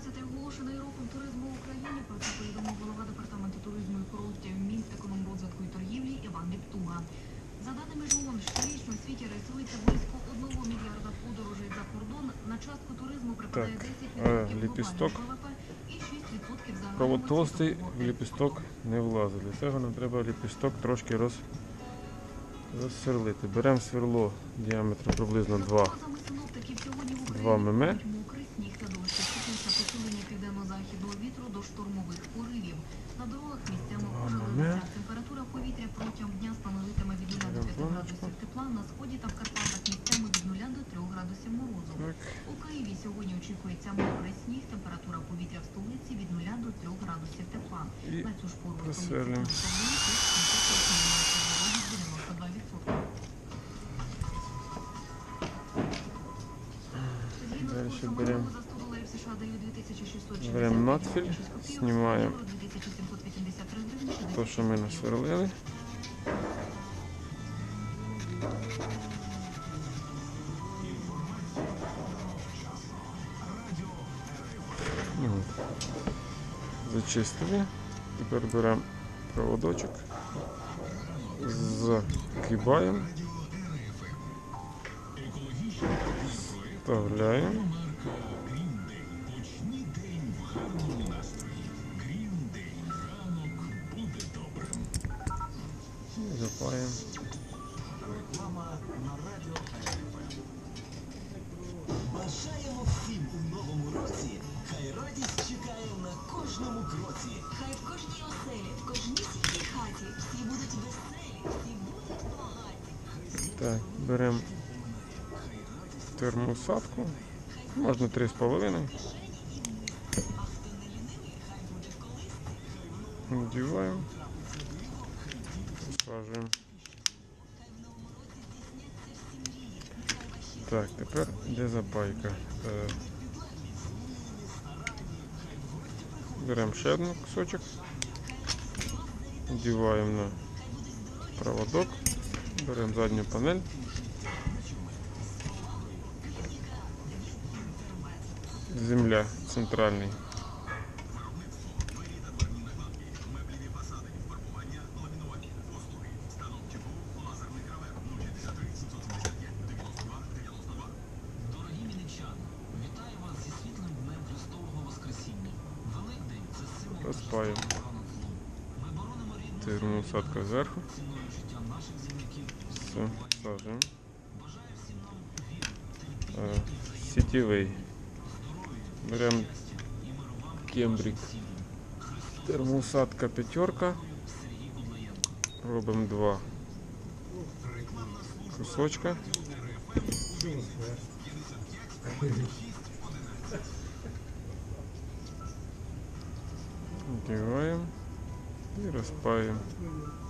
2012 оголошений роком туризму в Україні. Про це повідомив голова департаменту туризму і курортів Мінекономрозвитку і торгівлі Іван Ліптуга. За даними ЖООН, щорічно у світі реєструється близько 1 мільярда подорожей за кордон. На частку туризму припадає 10% е, ліпісток. ВВП і 6% загального Провод толстий, в ліпісток не влазить. Для цього нам треба ліпісток трошки роз... розсверлити. Беремо сверло діаметром приблизно 2. Прогнозами синоптиків сьогодні в Україні Два мм. будуть мокрий сніг та дощ. Очікується посилення південно-західного вітру до штормових поривів. На дорогах місцями Два пожеледиця. мм. Температура повітря протягом дня становитиме від 0 до 5 градусів тепла. На сході та в Карпатах місцями від 0 до 3 градусів морозу. У Києві сьогодні очікується мокрий сніг. Температура повітря в столиці від 0 до 3 градусів тепла. На цю ж пору в столиці 92%. Дальше берем- берем надфіль, знімаємо То, що ми насверлили. Зачистили. Тепер беремо проводочок, загибаємо, вставляємо. І Запаємо. Так, беремо термоусадку. Можна 3,5. Надіваємо. Посаджуємо. Так, тепер де запайка? Е, Беремо ще один кусочок. Надіваємо на проводок. Беремо задню панель. Земля центральний. Дорогі боронимо рідну Термоусадка зверху. ціною життя наших земляків. Все, сажуємо. Бажаю всім нам віри, Е, Сітєвий. Беремо кембрик. Термоусадка п'ятерка. Робимо два кусочка. Вдіваємо І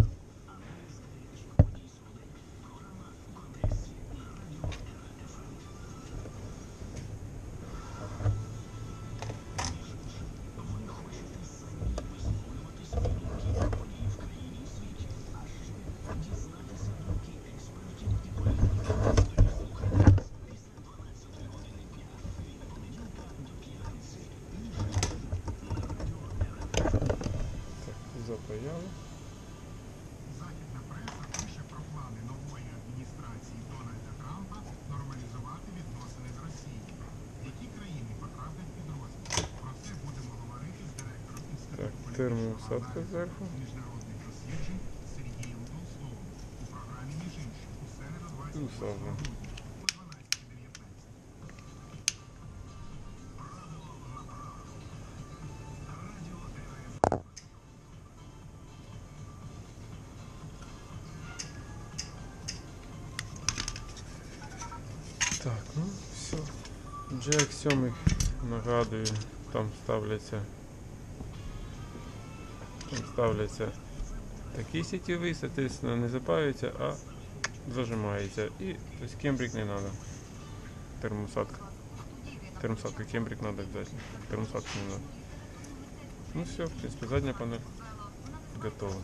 Усадимо. грудня о 12.19. Так, ну все. Джек 7, нагадую, там ставляться. Ставляться такі сітєві, соответственно, не запаються, а зажимаються. І тобто кембрик не треба. Термосадка. Термосадка, кембрик треба обов'язково. Термосадку не надо. Ну все, в принципе, задняя панель готова.